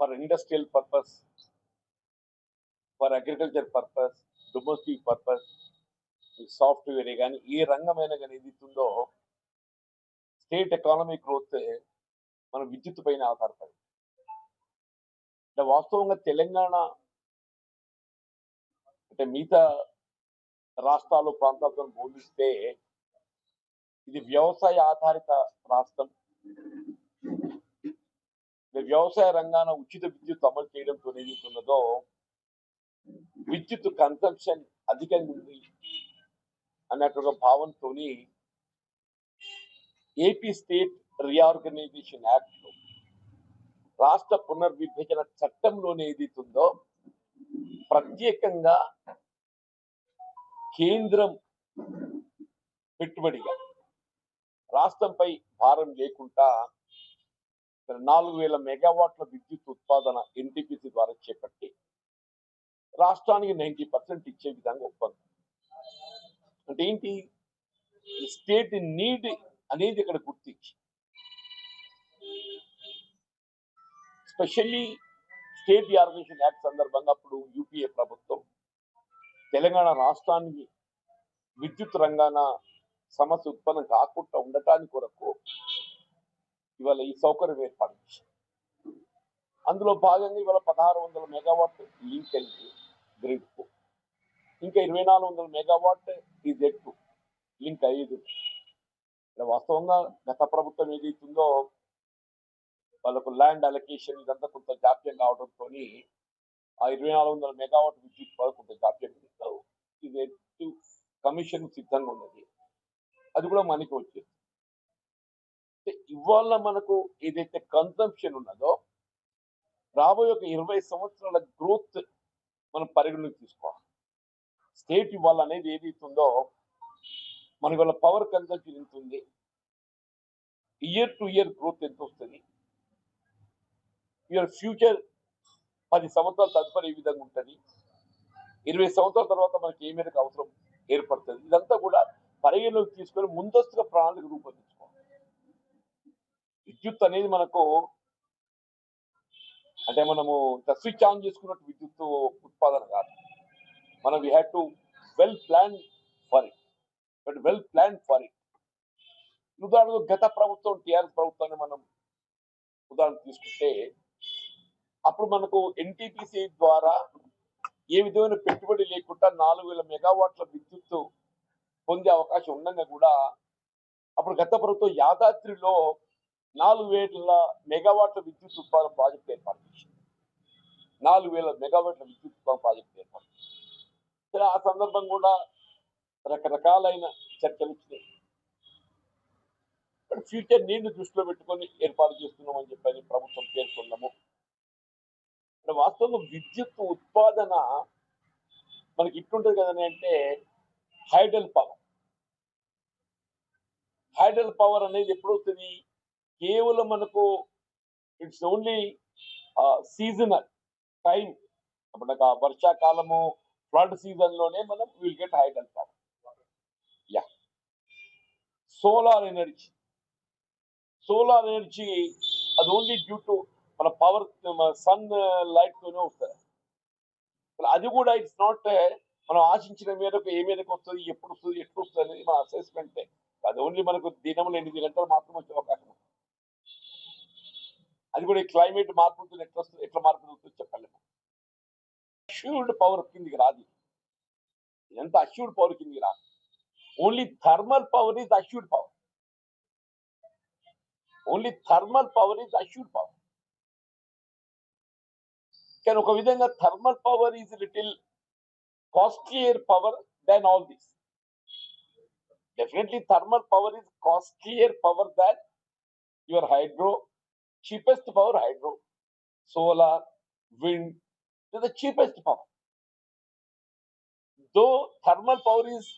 For industrial purpose for agriculture purpose domestic purpose software కానీ ఏ రంగమైన కానీ ఏదైతుందో స్టేట్ ఎకానమీ గ్రోత్ మన విద్యుత్ పైన ఆధారపడి అంటే వాస్తవంగా తెలంగాణ అంటే మిగతా రాష్ట్రాలు ప్రాంతాలతో పోలిస్తే ఇది వ్యవసాయ ఆధారిత రాష్ట్రం ఇది వ్యవసాయ రంగాన ఉచిత విద్యుత్ అమలు చేయడంతో ఏదైతున్నదో విద్యుత్ కన్సంప్షన్ అధికంగా ఉంది అన్నట్టు భావంతో ఏపీ స్టేట్ రీఆర్గనైజేషన్ యాక్ట్లో రాష్ట్ర పునర్విభజన చట్టంలోనే ఏదైతుందో ప్రత్యేకంగా కేంద్రం పెట్టుబడిగా రాష్ట్రంపై భారం లేకుండా నాలుగు వేల మెగావాట్ల విద్యుత్ ఉత్పాదన ఎన్టీపీసీ ద్వారా చేపట్టి. రాష్ట్రానికి నైంటీ పర్సెంట్ ఇచ్చే విధంగా ఒప్పందం. అంటే ఏంటి? స్టేట్ నీడ్ అనేది ఇక్కడ గుర్తించి. స్పెషల్లీ స్టేట్ ఆర్గనైజేషన్ యాక్ట్ సందర్భంగా అప్పుడు యూపీఏ ప్రభుత్వం తెలంగాణ రాష్ట్రానికి విద్యుత్ రంగాన సమస్య ఉత్పన్నం కాకుండా ఉండటానికి కొరకు ఇవాళ ఈ సౌకర్యం ఏర్పాటు అందులో భాగంగా ఇవాళ పదహారు వందల మెగావాట్ లింక్ అయింది గ్రిడ్కు ఇంకా ఇరవై నాలుగు వందల మెగావాట్ ఈ జెడ్ లింక్ అయ్యేది వాస్తవంగా గత ప్రభుత్వం ఏదైతుందో వాళ్ళకు ల్యాండ్ అలొకేషన్ ఇదంతా కొంత జాప్యం కావడంతో ఆ ఇరవై నాలుగు వందల మెగావాట్ విద్యుత్ కూడా కొంత జాప్యం ఇస్తారు ఇది కమిషన్ సిద్ధంగా ఉన్నది. అది కూడా మనకి వచ్చింది. ఇవాళ మనకు ఏదైతే కన్సంప్షన్ ఉన్నదో రాబోయే ఒక ఇరవై సంవత్సరాల గ్రోత్ మనం పరిగణలోకి తీసుకోవాలి. స్టేట్ ఇవాళ అనేది ఏదైతుందో మన వాళ్ళ పవర్ కన్సంప్షన్ ఎంత ఉంది ఇయర్ టు ఇయర్ గ్రోత్ ఎంత వస్తుంది ఇయర్ ఫ్యూచర్ పది సంవత్సరాల తదుపరి ఏ విధంగా ఉంటుంది? ఇరవై సంవత్సరాల తర్వాత మనకి ఏ మేరకు అవసరం ఏర్పడుతుంది? ఇదంతా కూడా పరిగణలోకి తీసుకొని ముందస్తుగా ప్రణాళిక రూపొందించుకోవాలి విద్యుత్ అనేది మనకు అంటే మనము స్విచ్ ఆన్ చేసుకున్నట్టు విద్యుత్ ఉత్పాదన కాదు. మనం we had to well plan for it but well plan for it ఉదాహరణకు గత ప్రభుత్వం టిఆర్ఎస్ ప్రభుత్వాన్ని మనం ఉదాహరణ తీసుకుంటే అప్పుడు మనకు ఎన్టీపీసీ ద్వారా ఏ విధమైన పెట్టుబడి లేకుండా నాలుగు వేల మెగావాట్ల విద్యుత్ పొందే అవకాశం ఉండగా కూడా అప్పుడు గత ప్రభుత్వం యాదాద్రిలో నాలుగు వేల మెగావాట్ల విద్యుత్ ఉత్పాదన ప్రాజెక్ట్ ఏర్పాటు చేసింది. నాలుగు వేల మెగావాట్ల విద్యుత్ ఉత్పాదన ప్రాజెక్ట్ ఏర్పాటు సరే ఆ సందర్భం కూడా రకరకాలైన చర్చలు వచ్చినాయి. ఫ్యూచర్ నీళ్ళు దృష్టిలో పెట్టుకొని ఏర్పాటు చేస్తున్నామని చెప్పని ప్రభుత్వం పేర్కొన్నాము వాస్తవంలో విద్యుత్ ఉత్పాదన మనకి ఇట్లుంటది కదని అంటే హైడల్ పవర్. హైడల్ పవర్ అనేది ఎప్పుడు వస్తుంది? కేవలం మనకు ఇట్స్ ఓన్లీ సీజనల్ టైం అప్పుడు ఒక వర్షాకాలము ఫ్లడ్ సీజన్లోనే మనం will get hydel power yeah. Solar energy. Solar energy అది ఓన్లీ డ్యూ టు మన పవర్ సన్ లైట్ తోనే వస్తుంది. అది కూడా ఇట్స్ నాట్ మనం ఆశించిన మేరకు ఏ మేరకు వస్తుంది ఎప్పుడు వస్తుంది ఎప్పుడు వస్తుంది అనేది మన అసెస్మెంటే. అది ఓన్లీ మనకు దినములు ఎనిమిది గంటలు మాత్రం వచ్చే అవకాశం. అది కూడా క్లైమేట్ మార్పులతో ఎట్లా వస్తుంది ఎట్లా మార్పు అవుతుందో చెప్పలేము. అష్యూర్డ్ పవర్ కిందికి రాదు. ఇదంతా అష్యూర్డ్ పవర్ కిందికి రాదు. Only thermal power is assured power. Only thermal power is assured power. కానీ ఒక విధంగా thermal power is little costlier power than all this. Definitely thermal power is costlier power than your hydro cheapest power hydro, solar, wind, they're the cheapest power. Though thermal power is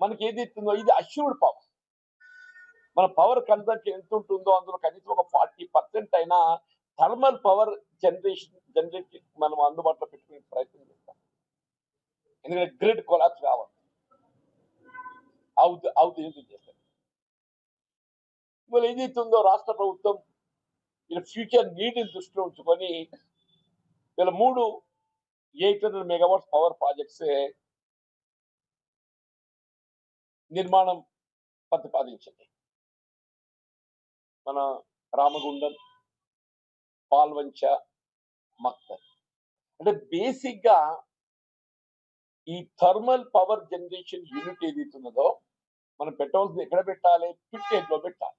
మనకి ఏది ఇస్తుందో ఇది assured power మన power consumption ఎంత ఉంటుందో అందులో కనీసం ఒక ఫార్టీ పర్సెంట్ అయినా థర్మల్ పవర్ జనరేషన్ జనరేట్ మనం అందుబాటులో పెట్టుకునే ప్రయత్నం చేస్తాం. ఎందుకంటే గ్రిడ్ కొలాప్స్ కావాలి అవుతుంది అవుతుంది చేస్తాం ఇవాళ ఏదైతుందో రాష్ట్ర ప్రభుత్వం వీళ్ళ ఫ్యూచర్ నీడ్ దృష్టిలో ఉంచుకొని వీళ్ళ మూడు eight hundred megawatts power projects నిర్మాణం ప్రతిపాదించింది మన రామగుండం పాల్వంచ మక్తర్ అంటే బేసిక్గా ఈ థర్మల్ పవర్ జనరేషన్ యూనిట్ ఏదైతే ఉన్నదో మనం పెట్టవలసింది ఎక్కడ పెట్టాలి? పిట్ హెడ్లో పెట్టాలి.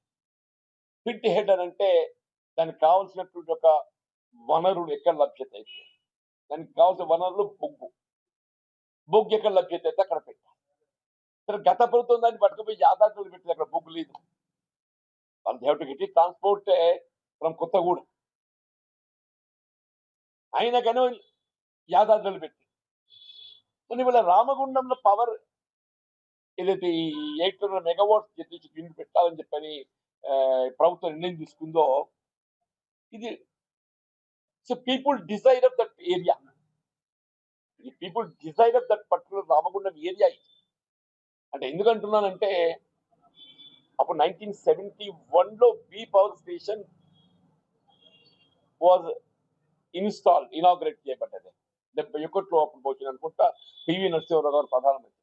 పిట్ హెడ్ అని అంటే దానికి కావాల్సినటువంటి ఒక వనరులు ఎక్కడ లభ్యత అయితే దానికి కావాల్సిన వనరులు బొగ్గు. బొగ్గు ఎక్కడ లభ్యత అయితే అక్కడ పెట్టాలి. సరే గత ప్రభుత్వం దాన్ని పట్టుకుపోయి యాదాద్రులు పెట్టింది అక్కడ బొగ్గు లేదు. వాళ్ళు have to transport from Kothagudem అయినా కానీ యాదాద్రులు పెట్టి కానీ ఇవాళ రామగుండంలో పవర్ ఏదైతే ఈ ఎయిట్ హండ్రెడ్ మెగావాట్స్ జనరేషన్ పెట్టాలని చెప్పని ప్రభుత్వం నిర్ణయం తీసుకుందో ఇది so people desire of that area people desire of that particular Ramagundam area అంటే ఎందుకంటున్నానంటే అప్పుడు నైన్టీన్ సెవెంటీ వన్లో B B power station was install inaugurate చేయబడ్డది. డెబ్బై ఒకటిలో అప్పుడు వచ్చింది అనుకుంటా పివి నరసింహరావు గారు ప్రధానమంత్రి.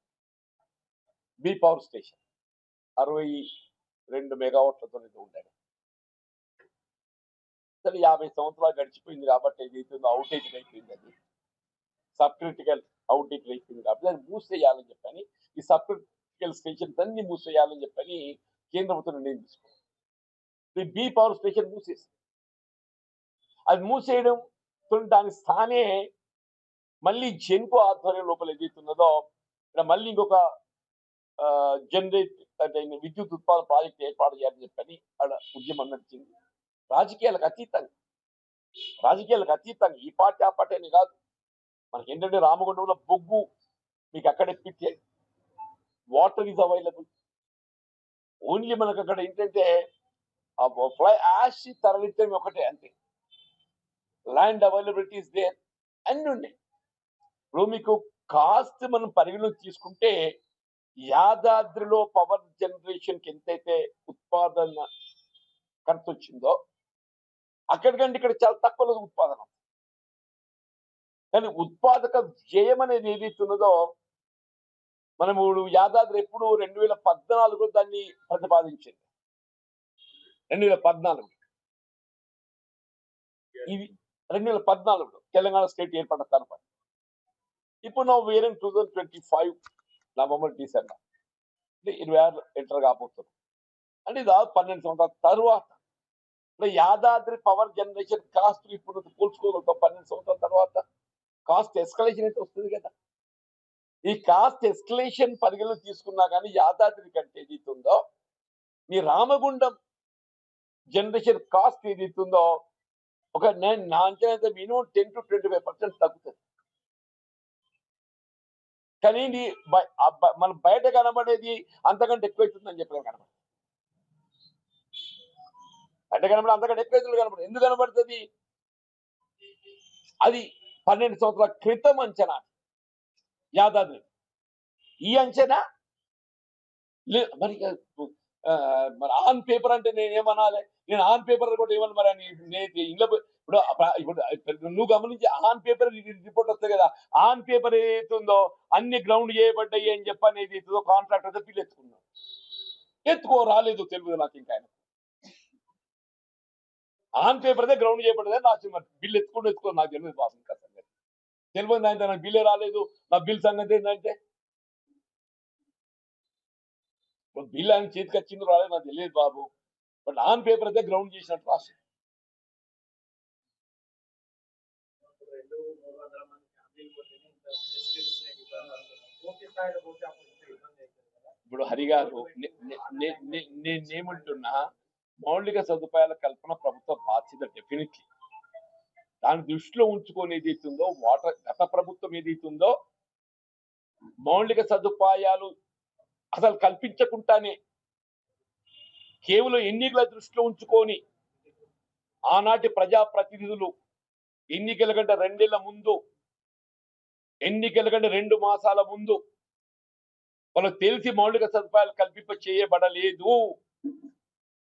బి పవర్ స్టేషన్ అరవై రెండు మెగావాట్లతో ఇది ఉండేది సరే యాభై సంవత్సరాలు గడిచిపోయింది కాబట్టి ఏదైతే అవుటేజ్ అయిపోయింది అది. సబ్ క్రిటికల్ అవుటేజ్ అయిపోయింది కాబట్టి దాన్ని మూసేయాలని చెప్పని ఈ సబ్ క్రిటికల్ స్టేషన్ అన్ని మూసేయాలని చెప్పని కేంద్ర ప్రభుత్వం నిర్ణయం తీసుకుంది. బి పవర్ స్టేషన్ మూసేసి అది మూసేయడం దాని స్థానే మళ్ళీ జెన్కో ఆధ్వర్యం లోపల ఏదైతున్నదో ఇక్కడ మళ్ళీ ఇంకొక జనరేట్ అంటే విద్యుత్ ఉత్పాదన ప్రాజెక్ట్ ఏర్పాటు చేయాలని చెప్పని ఆడ ఉద్యమం నడిచింది. రాజకీయాలకు అతీతంగా రాజకీయాలకు అతీతంగా ఈ పార్టీ ఆ పార్టీ అని కాదు. మనకి ఏంటంటే రామగుండంలో బొగ్గు మీకు అక్కడే పిట్టే వాటర్ ఈజ్ అవైలబుల్. ఓన్లీ మనకు అక్కడ ఏంటంటే ఆ ఫ్లై యాష్ తరలించడం ఒకటే అంతే. ల్యాండ్ అవైలబిలిటీ ఇస్ దేర్ అన్ని ఉన్నాయి. ఇప్పుడు మీకు కాస్ట్ మనం పరిగణలోకి తీసుకుంటే యాదాద్రిలో పవర్ జనరేషన్కి ఎంతైతే ఉత్పాదన ఖర్చు వచ్చిందో అక్కడికంటే ఇక్కడ చాలా తక్కువ ఉత్పాదన. కానీ ఉత్పాదక వ్యయం అనేది ఏదైతే ఉన్నదో మనం ఇప్పుడు యాదాద్రి ఎప్పుడు రెండు వేల పద్నాలుగులో దాన్ని ప్రతిపాదించింది. రెండు వేల పద్నాలుగు ఇది రెండు వేల పద్నాలుగులో తెలంగాణ స్టేట్ ఏర్పడిన తర్వాత. ఇప్పుడు నా వేరే two thousand twenty five November December. అంటే ఇరవై ఆరు ఎంటర్ కాబోతుంది అంటే దాదాపు పన్నెండు సంవత్సరాల తర్వాత. అంటే యాదాద్రి పవర్ జనరేషన్ కాస్ట్ ఇప్పుడు పోల్చుకోగలుగుతాం పన్నెండు సంవత్సరాల తర్వాత కాస్ట్ ఎస్కలేషన్ అయితే వస్తుంది కదా. ఈ కాస్ట్ ఎస్కలేషన్ పరిగణలో తీసుకున్నా కానీ యాదాద్రి కంటే ఏదైతే ఉందో మీ రామగుండం జనరేషన్ కాస్ట్ ఏదైతే ఉందో ఒక నేను నా అంచనా అయితే minimum ten to twenty five percent తగ్గుతుంది. కానీ మన బయట కనబడేది అంతకంటే ఎక్కువ అవుతుందని చెప్పి కనబడదు బయట కనబడి అంతకంటే ఎక్కువ అవుతుంది కనబడదు ఎందుకు కనబడుతుంది? అది పన్నెండు సంవత్సరాల క్రితం అంచనా. యాదాద్రి. ఈ అంచనా? లే- మరి మరి ఆన్ పేపర్ అంటే నేను ఏమనాలి నేను ఆన్ పేపర్ కూడా ఇవ్వను మరి అని నేను ఇంట్లో ఇప్పుడు ఇప్పుడు నువ్వు గమనించి ఆన్ పేపర్ రిపోర్ట్ వస్తుంది కదా ఆన్ పేపర్ ఏదైతే ఉందో అన్ని గ్రౌండ్ చేయబడ్డాయి అని చెప్పి అనేది కాంట్రాక్ట్ అయితే పిల్లలు ఎత్తుకున్నాడు ఎత్తుకో రాలేదు తెలుగు నాకు ఇంకా ఆయన ఆన్ పేపర్ అయితే గ్రౌండ్ చేయబడ్డదే నాకు మరి బిల్ ఎత్తుకుంటూ ఎత్తుకో నాకు తెలియదు బాబు ఇంకా సంగతి. తెలియదు ఆయన నాకు బిల్లే రాలేదు నా బిల్ సంగతి ఏంటంటే? బిల్ ఆయన చేతికి వచ్చిందో రాలేదు నాకు తెలియదు బాబు. బట్ ఆన్ పేపర్ అయితే గ్రౌండ్ చేసినట్టు రాసి ఇప్పుడు హరి గారు నేనేమంటున్నా మౌలిక సదుపాయాల కల్పన ప్రభుత్వ బాధ్యత డెఫినెట్లీ దాని దృష్టిలో ఉంచుకొని ఏదైతుందో వాటర్ గత ప్రభుత్వం ఏదైతుందో మౌలిక సదుపాయాలు అసలు కల్పించకుండానే కేవలం ఎన్నికల దృష్టిలో ఉంచుకొని ఆనాటి ప్రజా ప్రతినిధులు ఎన్నికల కంటే రెండేళ్ళ ముందు ఎన్నికల కంటే రెండు మాసాల ముందు వాళ్ళకి తెలిసి మౌలిక సదుపాయాలు కల్పింప చేయబడలేదు.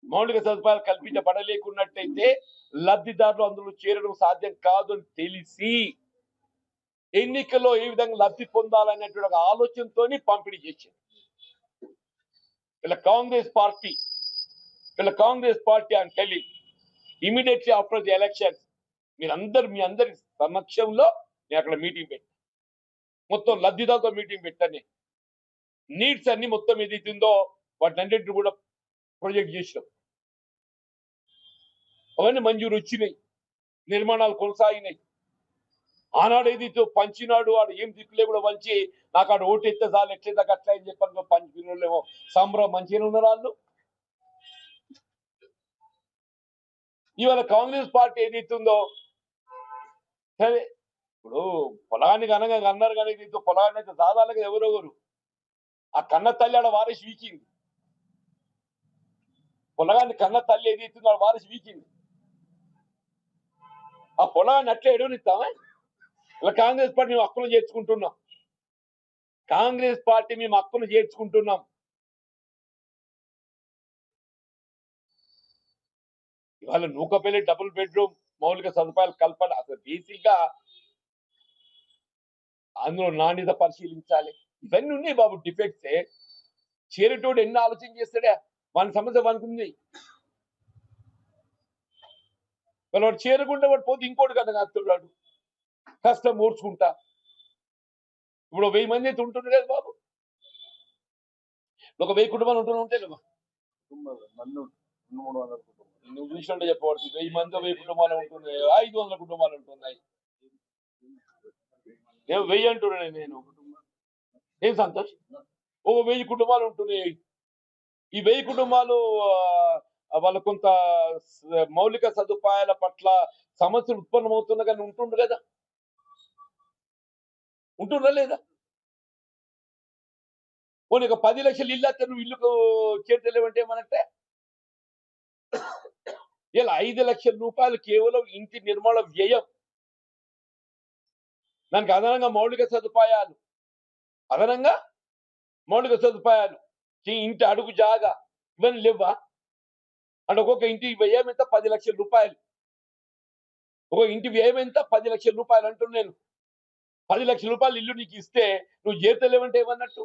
మౌలిక సదుపాయాలు కల్పించబడలేకున్నట్టయితే లబ్ధిదారులు అందులో చేరడం సాధ్యం కాదు అని తెలిసి ఎన్నికల్లో ఏ విధంగా లబ్ధి పొందాలనేటువంటి ఒక ఆలోచనతో పంపిణీ చేశారు. ఇలా కాంగ్రెస్ పార్టీ ఇలా కాంగ్రెస్ పార్టీ అని టెలి ఇమీడియట్లీ ఆఫ్టర్ ది ఎలక్షన్స్ మీరందరు మీ అందరి సమక్షంలో నేను అక్కడ మీటింగ్ పెట్టాను మొత్తం లబ్ధిదారులతో మీటింగ్ పెట్టాను నీడ్స్ అన్ని మొత్తం ఏదైతుందో వాటినన్నింటిని కూడా ప్రొజెక్ట్ చేసినాం. అవన్నీ మంజూరు వచ్చినాయి. నిర్మాణాలు కొనసాగినాయి. ఆనాడు ఏదైతే పంచినాడు వాడు ఏం దిక్కులే కూడా పంచి నాకు ఆడు ఓటు ఎత్తే చాలు ఎట్లేదా అట్లా అని చెప్పాను పంచినోళ్ళేమో సంబరం మంచిగానే ఉన్నారు వాళ్ళు. ఇవాళ కాంగ్రెస్ పార్టీ ఏదైతుందో సరే ఇప్పుడు పొలానికి అనగా అన్నారు కానీ దీంతో పొలాన్ని అయితే దాదాలుగా ఎవరెవరు ఆ కన్న తల్లి ఆడ వారేసి వీకింది. పొలగాన్ని కన్న తల్లి ఏదైతుందో ఆడ వారేసి వీకింది. ఆ పొలాన్ని అట్లా ఎడవనిస్తామా ఇలా కాంగ్రెస్ పార్టీ మేము హక్కును చేర్చుకుంటున్నాం. కాంగ్రెస్ పార్టీ మేము హక్కును చేర్చుకుంటున్నాం. ఇవాళ నూకపల్లి డబుల్ బెడ్రూమ్ మౌలిక సదుపాయాలు కల్పన. అసలు బేసిక్గా అందులో నాణ్యత పరిశీలించాలి. ఇవన్నీ ఉన్నాయి బాబు డిఫెక్ట్సే చేరేటోడు ఎన్ని ఆలోచన చేస్తాడే? వాని సమస్య వానికి మరి వాడు చేరకుండా వాడు పోతే ఇంకోటి కదా కాస్తాడు కష్టం ఓడ్చుకుంటా. ఇప్పుడు వెయ్యి మంది అయితే ఉంటుండే కదా బాబు. ఒక వెయ్యి కుటుంబాలు ఉంటూనే ఉంటాయి కదా. నువ్వు చూసినట్టు చెప్పవచ్చు వెయ్యి మంది వెయ్యి కుటుంబాలు ఉంటున్నాయి ఐదు వందల కుటుంబాలు ఉంటున్నాయి. నేను వెయ్యి అంటున్నాను నేను. ఏం సంతోషం? ఓ వెయ్యి కుటుంబాలు ఉంటున్నాయి. ఈ వెయ్యి కుటుంబాలు వాళ్ళ కొంత మౌలిక సదుపాయాల పట్ల సమస్యలు ఉత్పన్నమవుతున్న కానీ ఉంటుండ్రు కదా? ఉంటుండ్రా లేదా? పోనీ ఒక పది లక్షలు ఇల్లు వస్తే నువ్వు ఇల్లుకు చేర్చలేవంటే ఏమనంటే? ఇలా ఐదు లక్షల రూపాయలు కేవలం ఇంటి నిర్మాణ వ్యయం. దానికి అదనంగా మౌలిక సదుపాయాలు అదనంగా మౌలిక సదుపాయాలు. ఇంటి అడుగు జాగా ఇవన్నీ లేవా అంటే ఒక్కొక్క ఇంటి వ్యయం ఎంత? పది లక్షల రూపాయలు. ఒక ఇంటి వ్యయం ఎంత? పది లక్షల రూపాయలు అంటున్నాను నేను. పది లక్షల రూపాయలు ఇల్లు నీకు ఇస్తే నువ్వు చేతలేవంటే ఏమన్నట్టు?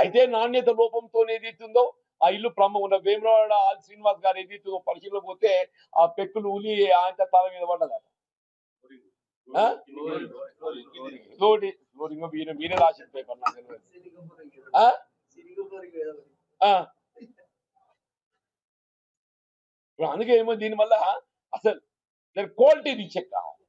అయితే నాణ్యత లోపంతో ఏదైతుందో ఆ ఇల్లు ప్రమ ఉన్న వేమరాడ ఆల్ శ్రీనివాస్ గారు ఏదైతుందో పరిశీలన పోతే ఆ పెక్కులు ఉలి ఆయన తల మీద పడ్డదట. ఆ? ఫ్లోరి ఫ్లోరింగ్ మీరే మీరే రాసిన పేపర్ నాకు ఇప్పుడు అందుకే ఏమో దీనివల్ల అసలు క్వాలిటీ చెక్ కావాలి.